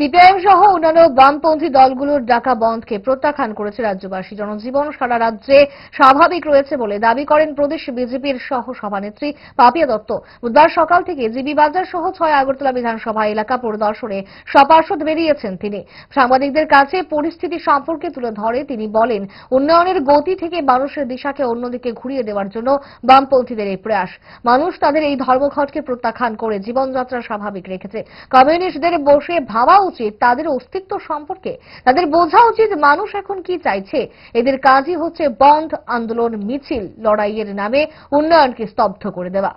CPIM সহ অন্যান্য বামপন্থী দলগুলোর ডাকা বন্ধকে প্রত্যাখ্যান করেছে রাজ্যবাসী। জনজীবন সারা রাজ্যে স্বাভাবিক রয়েছে বলে দাবি করেন প্রদেশ বিজেপির সহ সভানেত্রী পাপিয়া দত্ত। বুধবার সকাল থেকে জিবি বাজার সহ ছয় আগরতলা বিধানসভা এলাকা পরিদর্শনে সপার্ষদ বেরিয়েছেন তিনি। সাংবাদিকদের কাছে পরিস্থিতি সম্পর্কে তুলে ধরে তিনি বলেন, উন্নয়নের গতি থেকে মানুষের দিশাকে অন্যদিকে ঘুরিয়ে দেওয়ার জন্য বামপন্থীদের এই প্রয়াস। মানুষ তাদের এই ধর্মঘটকে প্রত্যাখ্যান করে জীবনযাত্রা স্বাভাবিক রেখেছে। কমিউনিস্টদের বসে ভাবা উচিত তাদের অস্তিত্ব সম্পর্কে। তাদের বোঝা উচিত মানুষ এখন কি চাইছে। এদের কাজই হচ্ছে বন্ধ আন্দোলন, মিছিল, লড়াইয়ের নামে উন্নয়নকে স্তব্ধ করে দেওয়া।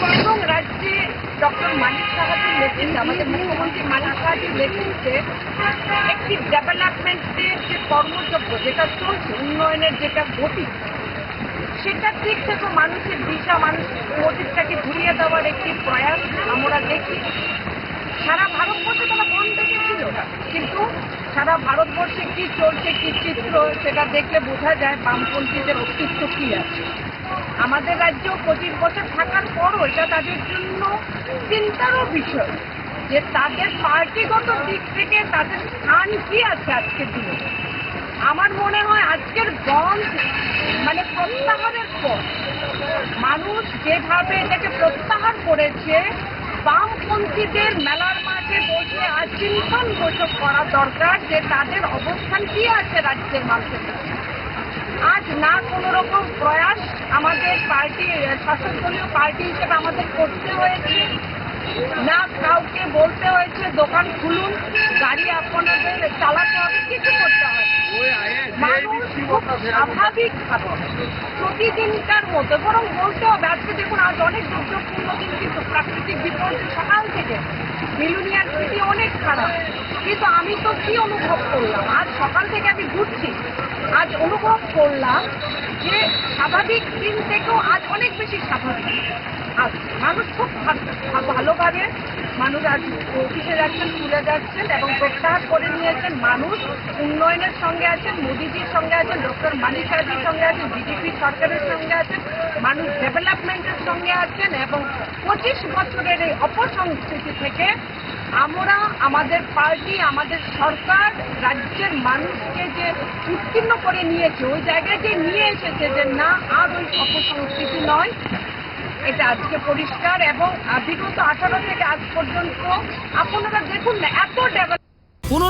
প্রথম রাজ্যে ডক্টর মানিক আমাদের মানিক একটি যেটা চলছে, উন্নয়নের যেটা থেকে মানুষের দিশা, মানুষ মোটিভটাকে ঘুরিয়ে দেওয়ার একটি প্রয়াস আমরা দেখি। সারা ভারতবর্ষে তারা বন্ধ দেখেছিল কিন্তু সারা ভারতবর্ষে কি চলছে, কি চিত্র, সেটা দেখলে বোঝা যায় বামপন্থীদের অস্তিত্ব কি আছে। আমাদের রাজ্য পঁচিশ বছর থাকার পরও এটা তাদের জন্য চিন্তারও বিষয় যে তাদের পার্টিগত দিক থেকে তাদের স্থান কি আছে আজকের দিনে। আমার মনে হয় আজকের বন্ধ মানে প্রত্যাহারের পর মানুষ যেভাবে এটাকে প্রত্যাহার করেছে বামপন্থীদের মেলার মাঠে বসে আজ চিন্তন বৈঠক করা দরকার যে তাদের অবস্থান কি আছে রাজ্যের মানুষের আজ না কোনো রকম প্রয়াস আমাদের পার্টি শাসক দলীয় পার্টি হিসেবে আমাদের করতে হয়েছে না কাউকে বলতে হয়েছে দোকান খুলুন গাড়ি আপনাদের চালাতে হবে কিছু করতে হবে। মানুষ খুব স্বাভাবিক ভাবে প্রতিদিনকার মতো বরং বলতে হবে আজকে দেখুন আজ অনেক দুর্যোগপূর্ণ দিন কিন্তু প্রাকৃতিক বিপর্যয় সকাল থেকে। মিলুনিয়ার স্থিতি অনেক খারাপ। কিন্তু আমি তো কি অনুভব করলাম? আজ সকাল থেকে আমি ঘুরছি। আজ অনুভব করলাম যে স্বাভাবিক দিন থেকেও আজ অনেক বেশি স্বাভাবিক। আজ মানুষ খুব ভালোভাবে মানুষ আজ অফিসে যাচ্ছেন, স্কুলে যাচ্ছেন এবং প্রত্যাহার করে নিয়েছেন। মানুষ উন্নয়নের সঙ্গে আছেন, মোদিজির সঙ্গে আছেন, ডক্টর মানিক সাহাজির সঙ্গে আছেন বিজেপি সরকারের সঙ্গে আছেন। মানুষ ডেভেলপমেন্টের সঙ্গে আছেন এবং পঁচিশ বছরের এই অপসংস্কৃতি থেকে আমরা আমাদের পার্টি, আমাদের সরকার, রাজ্যের মানুষকে যে উত্তীর্ণ করে নিয়েছে, ওই জায়গায় যে নিয়ে এসেছে যে না, আর ওই অপসংস্কৃতি নয়, এটা আজকে পরিষ্কার এবং বিগত আঠারো থেকে আজ পর্যন্ত আপনারা দেখুন না, এত ডেভেলপ